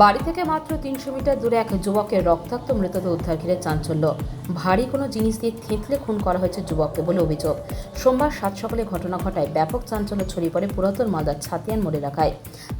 বাড়ি থেকে মাত্র তিনশো মিটার দূরে এক যুবকের রক্তাক্ত মৃতদেহ উদ্ধার ঘিরে চাঞ্চল্য। ভারী কোনো জিনিস দিয়ে থেঁতলে খুন করা হয়েছে যুবককে বলে অভিযোগ। সোমবার সাত সকালে ঘটনা ঘটায় ব্যাপক চাঞ্চল্য ছড়িয়ে পড়ে পুরাতন মালদার ছাতিয়ান মোড় এলাকায়।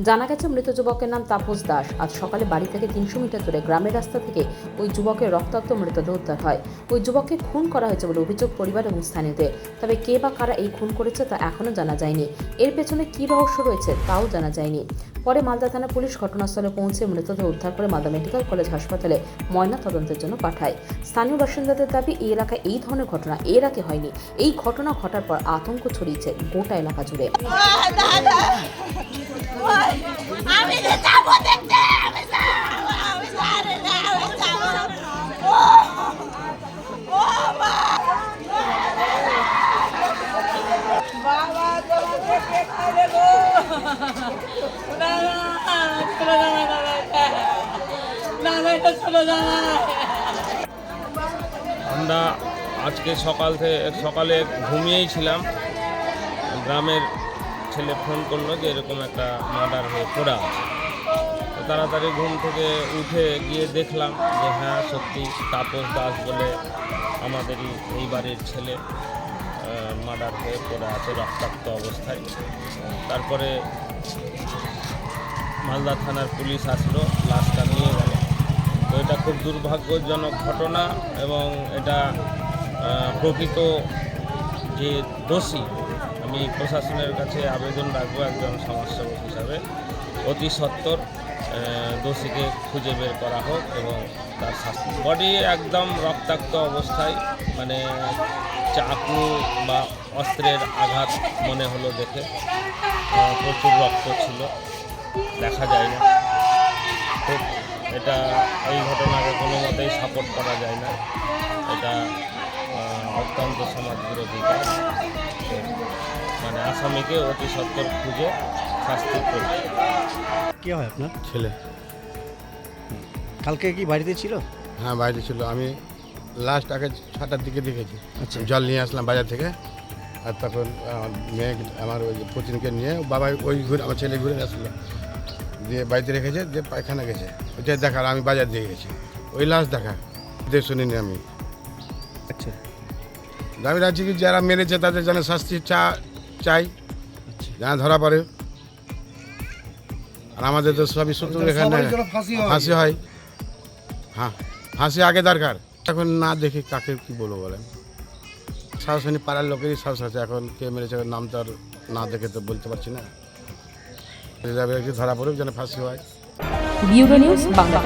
জানা গেছে, মৃত যুবকের নাম তাপস দাস। আজ সকালে বাড়ি থেকে তিনশো মিটার দূরে গ্রামের রাস্তা থেকে ওই যুবকের রক্তাক্ত মৃতদেহ উদ্ধার হয়। ওই যুবককে খুন করা হয়েছে বলে অভিযোগ পরিবার এবং স্থানীয়দের। তবে কে বা কারা এই খুন করেছে তা এখনও জানা যায়নি। এর পেছনে কী রহস্য রয়েছে তাও জানা যায়নি। পরে মালদা থানা পুলিশ ঘটনাস্থলে পৌঁছে মৃতদেহ উদ্ধার করে মালদা মেডিকেল কলেজ হাসপাতালে ময়না তদন্তের জন্য পাঠায়। স্থানীয় বাসিন্দাদের দাবি, এই এলাকায় এই ধরনের ঘটনা এর আগে হয়নি। এই ঘটনা ঘটার পর আতঙ্ক ছড়িয়েছে গোটা এলাকা জুড়ে। আমরা আজকে সকাল থেকে সকালে ঘুমিয়েই ছিলাম। গ্রামের ছেলে ফোন করল যে এরকম একটা মার্ডার হয়ে পড়া আছে। তাড়াতাড়ি ঘুম থেকে উঠে গিয়ে দেখলাম যে হ্যাঁ সত্যি তাপস দাস বলে আমাদেরই এই বাড়ির ছেলে। মার্ডার হয়ে পড়ে আছে রক্তাক্ত অবস্থায়। তারপরে মালদা থানার পুলিশ আসলো লাশটা নিয়ে গেল। তো এটা খুব দুর্ভাগ্যজনক ঘটনা এবং এটা প্রকৃত যে দোষী আমি প্রশাসনের কাছে আবেদন রাখব একজন সমাজসেবক হিসাবে অতি সত্বর আহ, দোষীকে খুঁজে বের করা হোক এবং তার শাস্তি। বডি একদম রক্তাক্ত অবস্থায় মানে চাকু বা অস্ত্রের আঘাত মনে হলো দেখে। প্রচুর রক্ত ছিল, দেখা যায় না খুব এটা এই ঘটনাকে কোনো মতেই সাপোর্ট করা যায় না। এটা অত্যন্ত সমাজ বিরোধী মানে আসামিকে অতি সত্তর খুঁজে কে হয় আপনার? ছেলে। কালকে কি বাড়িতে ছিল? হ্যাঁ বাইরে ছিল। আমি লাস্ট আগে ছটার দিকে দেখেছি। আচ্ছা। জল নিয়ে আসলাম বাজার থেকে। আর তখন আমার মেয়ে আমার ওই পতিনকে নিয়ে বাবা ওই ঘুরে আমার ছেলে ঘুরে আসলো। দিয়ে বাড়িতে রেখেছে যে পায়খানা গেছে। ওইটাই দেখার আমি বাজার দিয়ে গেছি। ওই লাস্ট দেখা। দিয়ে শুনিনি আমি। আচ্ছা। আমি রাখছি কি যারা মেরেছে তাদের যেন শাস্তি চা চাই। আচ্ছা। যেন ধরা পড়ে। আর আমাদের তো সবই শত্রু এখানে। হাসি হয়। হ্যাঁ। হাসি আগে দরকার। এখন না দেখে কাকে কি বলব বলেন? সাহসানি পাড়ার লোকেরই সাহস আছে। এখন কে মেরেছে নাম তো আর না দেখে তো বলতে পারছি না। যাবে একটু ধরা পড়ে যেন ফাঁসি হয়। Bureau news Bangla